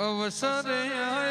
અવસરે આયો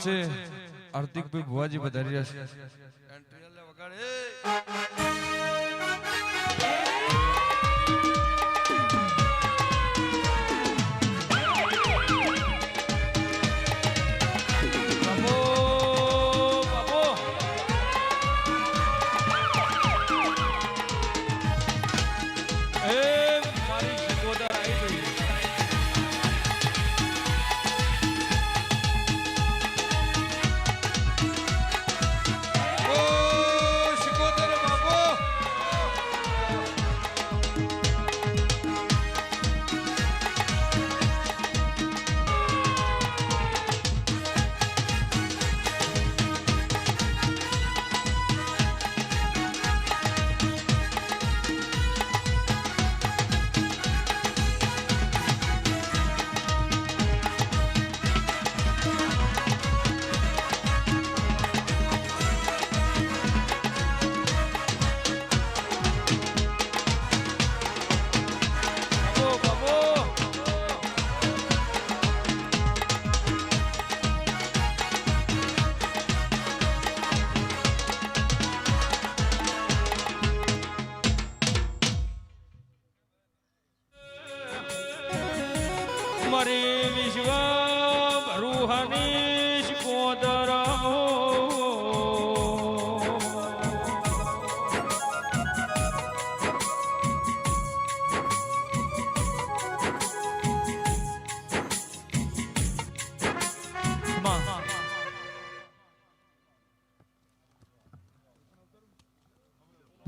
આપણી વચ્ચે હાર્દિકભાઈ ભુવાજી વધારી રહ્યા છે.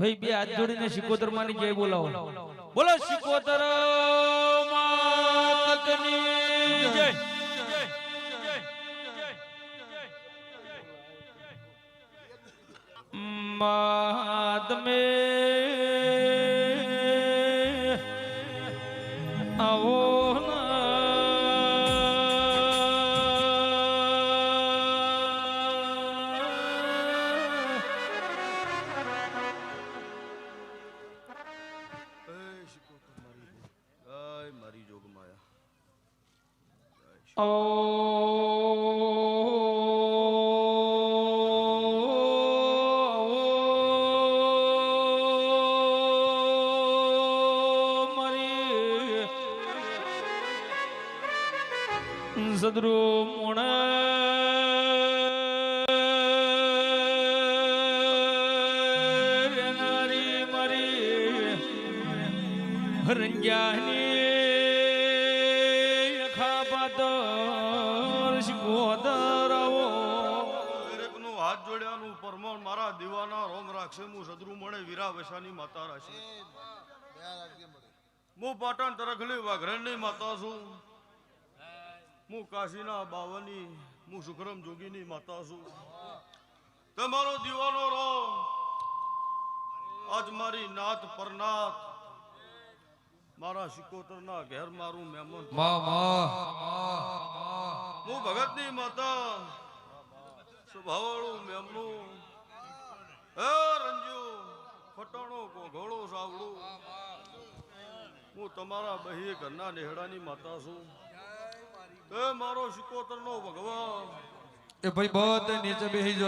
ભાઈ બે હાથ જોડીને શિકોતર માની જય બોલાવો. બોલો શિકોતર જય. માત મે સદરુ મોણ નારી મારી રંગ્યાની ખાપાતર શિકોતરાવો દરેકનું હાથ જોડ્યાનું પરમણ મારા દીવાના રોમ રાખશે હું સદરુ મળે વીરા વૈશાની માતા રાખશે હું પાટણ તરખલી વાઘરણની માતા છું હું કાશીના બાવાની હું સુખરમ જોગીની માતા છું. તમારો દીવાનો રોમ. આજ મારી નાથ પરનાથ મારા સિકોતરના ઘેર મારું મહેમાન. હું ભગતની માતા. સ્વભાવવાળું મેમનું હે રંજુ ફટાણો ઘોડો સાવડું હું તમારા બહી ઘરના નેહડાની માતા છું. હે મારો શિકોતરનો ભગવાન. એ ભાઈ બધે નીચે બેહી જજો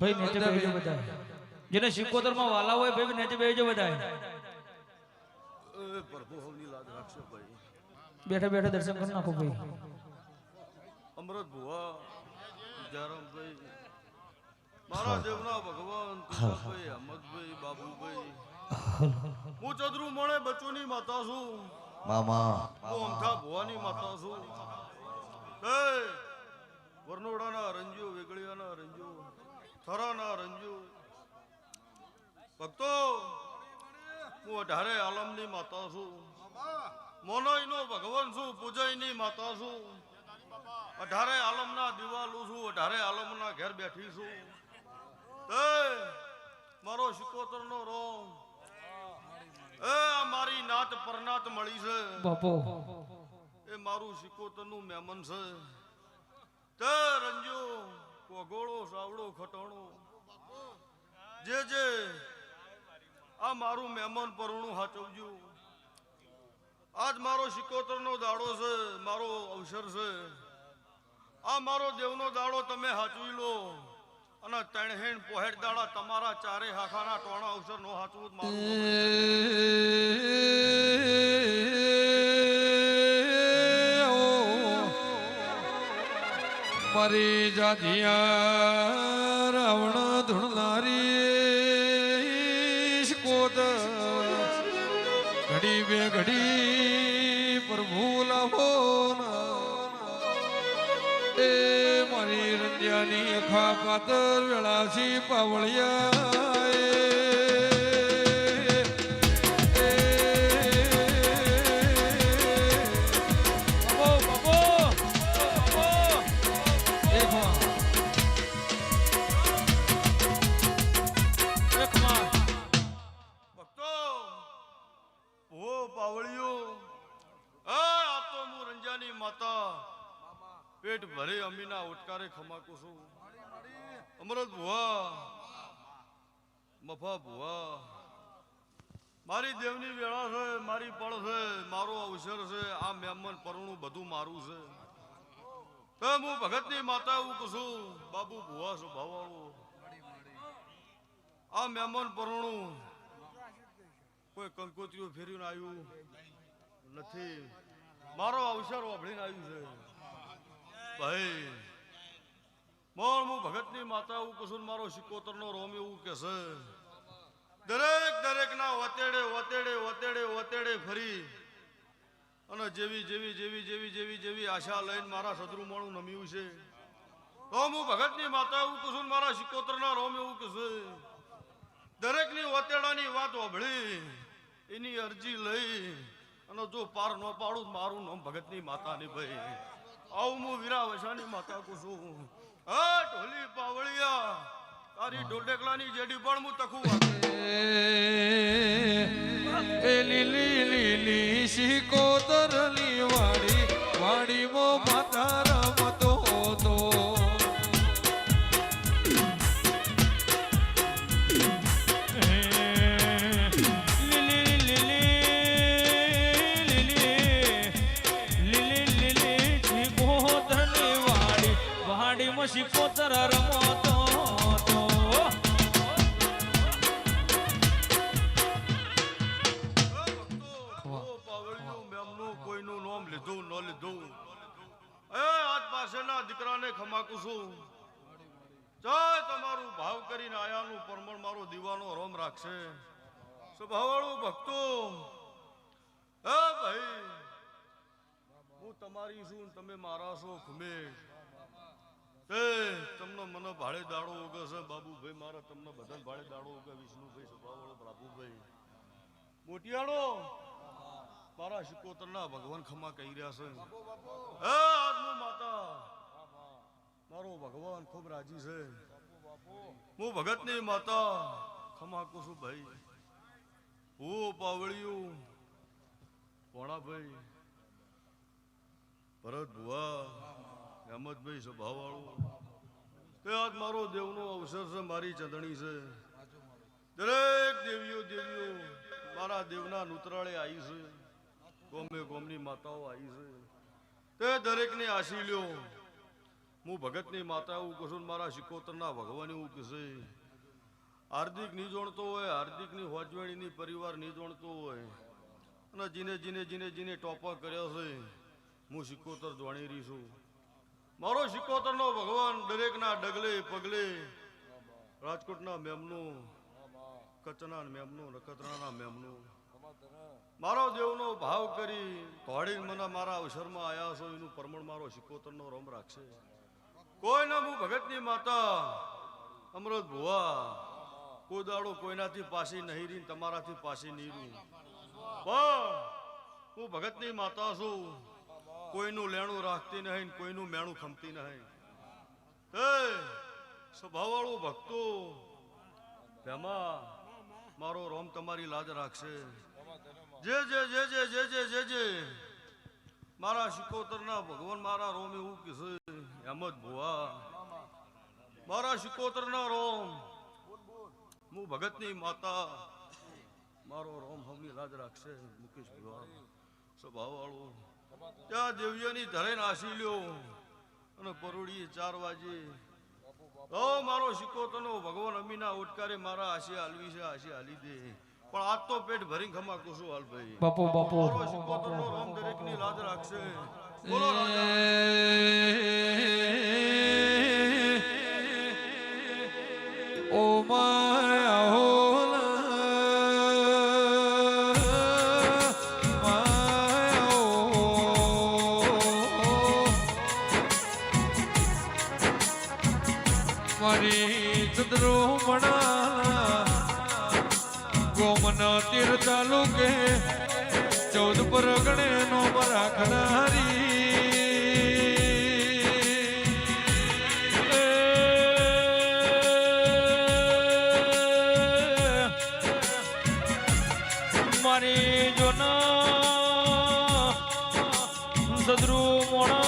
ભાઈ નીચે બેસજો બધા જેને શિકોતરમાં વાલા હોય ભાઈ નીચે બેસજો બધા એ પ્રભુ હવની લાજ રાખશે ભાઈ. બેઠા બેઠા દર્શન કરી નાખો ભાઈ. અમૃત ભુવા ભાઈ. મારા દેવના ભગવાન તુષારભાઈ અહમદભાઈ બાબુભાઈ. હું ચદરુ મળે બચુની માતા છું. મામા. હું અમથા ભુવાની માતા છું હે, વરનોડાના રંજુ વેગળિયાના રંજુ થરાના રંજુ ભક્તો, હું અઢારે આલમની માતા છું. મોનોઈનો ભગવાન છું પૂજયની માતા છું. અઢારે આલમના દિવાલું છું, અઢારે આલમના ઘેર બેઠી છું. તે મારો શિકોતરનો રોમ. એ મારી નાત પરનાત મળી છે. બાપો. એ મારું શિકોતરનું મહેમાન છે. તે રંજો કોગોળો સાવડો ખટણો. જે જે. આ મારું મહેમાન પરણું હાચવજો. આજ મારો શિકોતરનો દાડો છે મારો અવસર છે. આ મારો દેવનો દાડો તમે હાચવી લો. અને તણહેણ પોહેડ દાડા તમારા ચારે હાખાના ટોણા અવસર નો હાચવું મારું મારી અખા કાતર વેળાસી પાવળિયા પેટ ભરે અમીના ઓટકારે ખમાકું છું. અમરત ભુવા, મફા ભુવા, મારી દેવની વેળા છે, મારી પળ છે, મારો અવસર છે, આ મેમન પરણું બધું મારું છે. તો હું ભગતની માતા એવું છું, બાબુ ભુવા સ્વભાવવાળો. આ મહેમાન પરણું કોઈ કંકોત્રીઓ ફેરીને આવ્યું નથી. મારો અવસર વાપરીને આવ્યું છે. ભાઈ મોણ હું ભગતની માતા હું કશું મારો શિકોતરનો રોમ એવું કે છે? દરેક દરેકના વતેડે વતેડે વતેડે વતેડે ફરી અને જેવી જેવી જેવી જેવી જેવી જેવી આશા લઈને મારા શત્રુમણું નમ્યું છે. રોમ હું ભગતની માતા એવું કશું મારા શિકોતરના રોમ એવું કહેશે દરેકની વતેડાની વાત વભળી, એની અરજી લઈ અને જો પાર ન પાડું મારું નામ ભગતની માતા ની ભાઈ. આવું હું વીરા વસાની માતા કુ છું. હા, ઢોલી પાવળિયા, તારી ડોડેકલાની જેડી પણ હું તખું વાગે એ લીલી લીલી શિકોતરની દીકરાને ખમાકું છું જય તમારું ભાવ કરીને આયાનું પરમણ મારો દીવાનો રોમ રાખશે સ્વભાવવાળું ભક્તો હે ભાઈ હું તમારી છું તમે મારા છો ખુમે તે તમને મને ભાડે દાડો ઉગે છે બાબુભાઈ, મારા તમને બધાને ભાડે દાડો ઉગે, વિષ્ણુભાઈ સ્વભાવવાળો પ્રભુભાઈ. મોટિયાળો, મારા શિકોતરના ભગવાન ખમા કહી રહ્યા છે. મારો ભગવાન ખૂબ રાજી છે. હું ભગતની માતા, ખમા છું ભાઈ. હું પાવળિયું પોણાભાઈ ભરત ભુવા હેમતભાઈ સ્વભાવવાળું તે આજ મારો દેવનો અવસર છે, મારી ચંદણી છે. દરેક દેવીઓ દેવીઓ, મારા દેવના નૂતરાળે આવી છે. કોમે કોમની માતાઓ આવી છે. તે દરેકને આશી લ્યો. હું ભગતની માતા એવું કહું મારા શિકોતરના ભગવાન એવું કહેશે. હાર્દિક નહીં જોણતો હોય, હાર્દિકની હોજવેણીની પરિવાર નહીં જોણતો હોય. અને જીને જીને જીને જીને ટોપર કર્યો છે. હું શિકોતર જોણી રહી છું. મારો શિકોતરનો ભગવાન દરેકના ડગલે, પગલે, રાજકોટના મેમનું, કચ્છના મેમનું નખત્રાના મેમનું. મારો દેવનો ભાવ કરી તોડી મને મારા અવસરમાં આવ્યા છો, એનું પરમણ મારો શિકોતરનો રોમ રાખશે. કોઈના હું ભગતની માતા, અમૃત ભુવા. કોઈ દાડો કોઈનાથી પાછી નહીં રહી તમારાથી પાછી નહીં રહું પણ હું ભગતની માતા છું. કોઈનું લેણું રાખતી નહીં કોઈનું મેણું ખમતી નહીં. એ સ્વભાવવાળું ભક્તો તેમાં મારો રોમ તમારી લાજ રાખશે. જે જે જે જે જે જે જે જે. મારા શિકોતરના ભગવાન મારા રોમ એવું કહેશે, એમ જ ભુવા. મારા શિકોતરના રોમ, હું ભગતની માતા. મારો રોમ હમની લાજ રાખશે, મુકેશ ભુવા, સ્વભાવવાળો. ત્યાં દેવીઓની ધરે નાસી લ્યો અને પરોડીએ ચાર વાજે ઓ મારો શિકોતરનો ભગવાન અમીના ઉટકારે મારા આશી હાલવી છે આશી હાલી દે. પણ આજ તો પેટ ભરીને ખમા છું હાલ ભાઈ. બાપુ બાપો. મારો શિકોતરનો રોમ દરેકની લાજ રાખશે. બોલો રાજા. મારું મોણ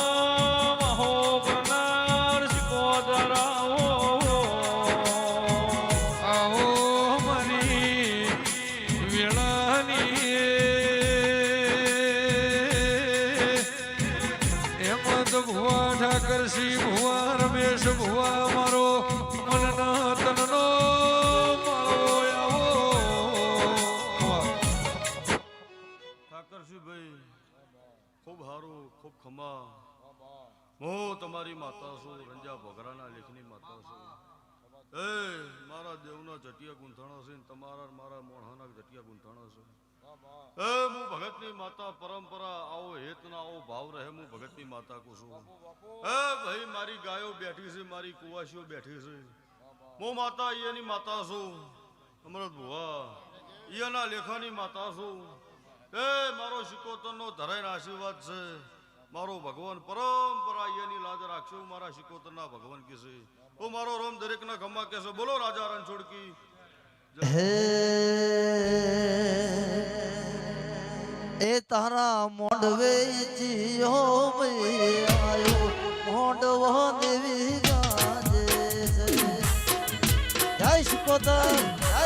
એ મારા દેવના જટિયા ગુંથાણા છે ને તમારા મારા મોઢાના જટિયા ગુંથાણા છે. એ હું ભગતની માતા પરંપરા આવો હેત ના આવો ભાવ રહે હું ભગતની માતા કહું છું. એ ભાઈ મારી ગાયો બેઠી છે મારી કુવાસીઓ બેઠી છે. હું માતા એની માતા છું. અમૃત ભુવા. ઈયાના લેખાની માતા છું. એ મારો શિકોતરનો ધરાઈનો આશીર્વાદ છે. મારો ભગવાન પરંપરા એની લાજ રાખશે મારા શિકોતરના ભગવાન કહેશે હું મારો રોમ દરેકના ગમા કેસો બોલો રાજા રણછોડકી. હે એ તારા મોંડવે જીયો આયો મોંડવો દેવી ગાજે જય શિકોતર જય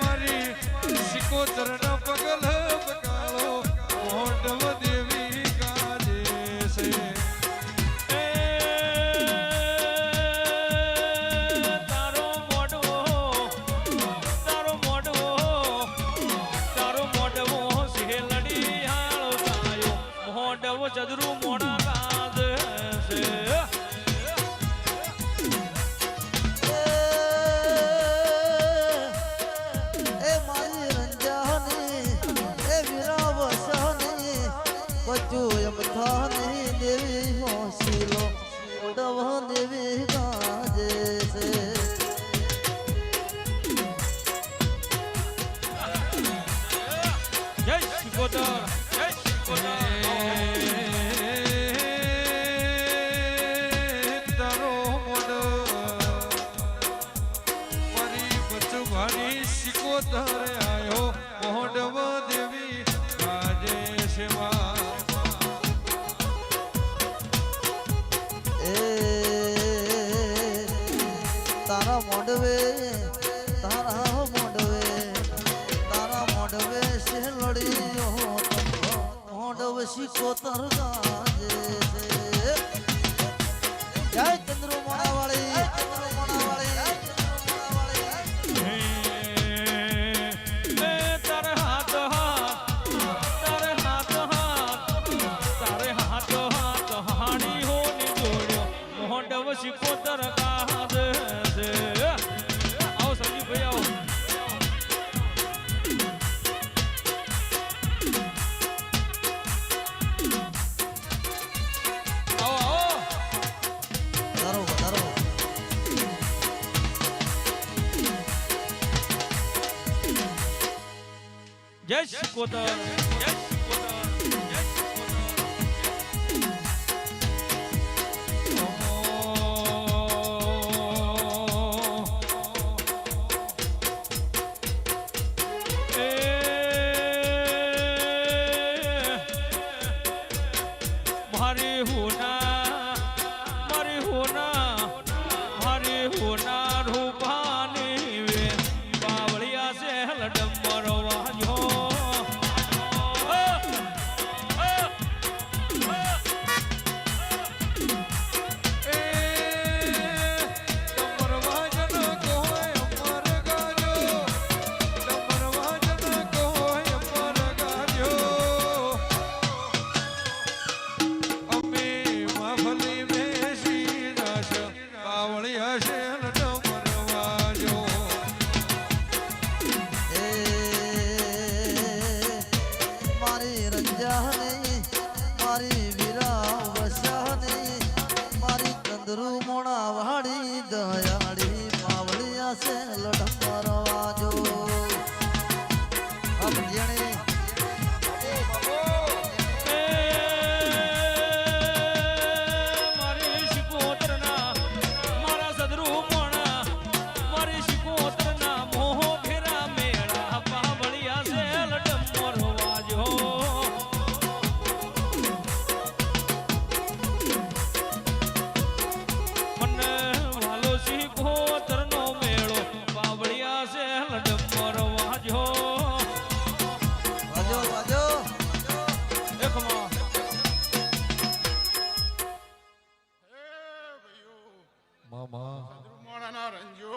મારી સિકોતર પગલ શિકોદર જય શિકોદર તારો મોદ મારી બચવાની શિકોદર આયો મોહડવ દેવી કાજે સેવા તારા મોડવે स्वतः સિકોતર જય સિકોતર મારી કંદરુ મોણા વાળી દયાળી પાવળિયા છે લડંબર મામા મોણાના રંજો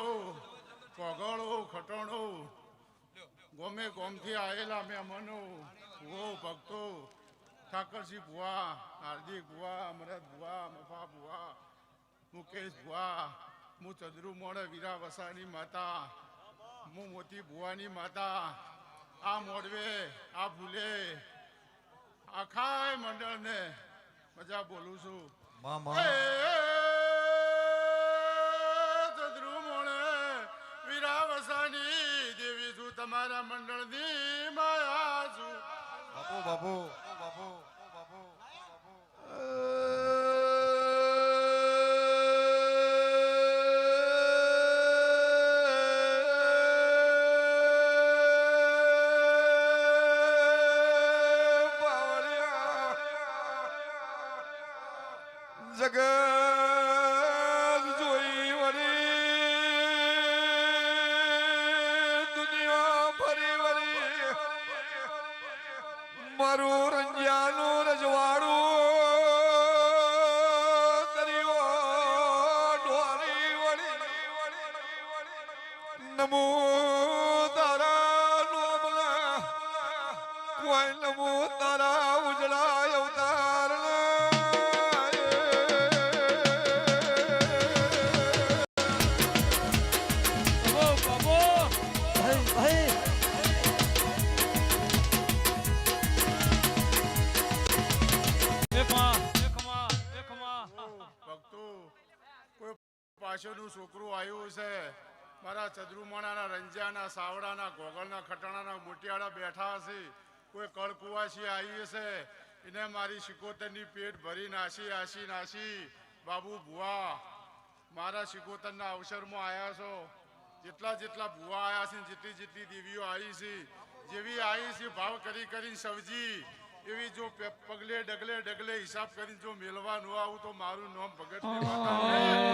કોગળો ખટણો ગોમે ગોમથી આવેલા મહેમાનો ભુવો ભક્તો ઠાકરસિંહ ભુવા હાર્દિક ભુવા અમરત ભુવા મફા ભુવા મુકેશ ભુવા હું ચંદ્રુ મોણ વીરા વસાની માતા હું મોતી ભુવાની માતા આ મોડવે આ ભૂલે આખાય મંડળને મજા બોલું છું. મામા. દેવી મંડળ તમારા મંડળની માયા છું. બાપુ બાપુ બાપુ. પાછળનું છોકરું આવ્યું છે. મારા ચદ્રુમણાના રંજાના સાવડાના ગોગળના ખટાણાના મોટિયાળા બેઠા હશે. કોઈ કળકુવાસી આવી છે એને મારી શિકોતરની પેટ ભરી નાસી આસી નાસી. બાબુ ભુવા મારા શિકોતરના અવસરમાં આવ્યા છો. જેટલા જેટલા ભુવા આવ્યા છે જેટલી જેટલી દેવીઓ આવી છે. જેવી આવી છે ભાવ કરી કરીને સવજી. એવી જો પગલે ડગલે ડગલે હિસાબ કરીને જો મેળવા ન આવું તો મારું નામ ભગત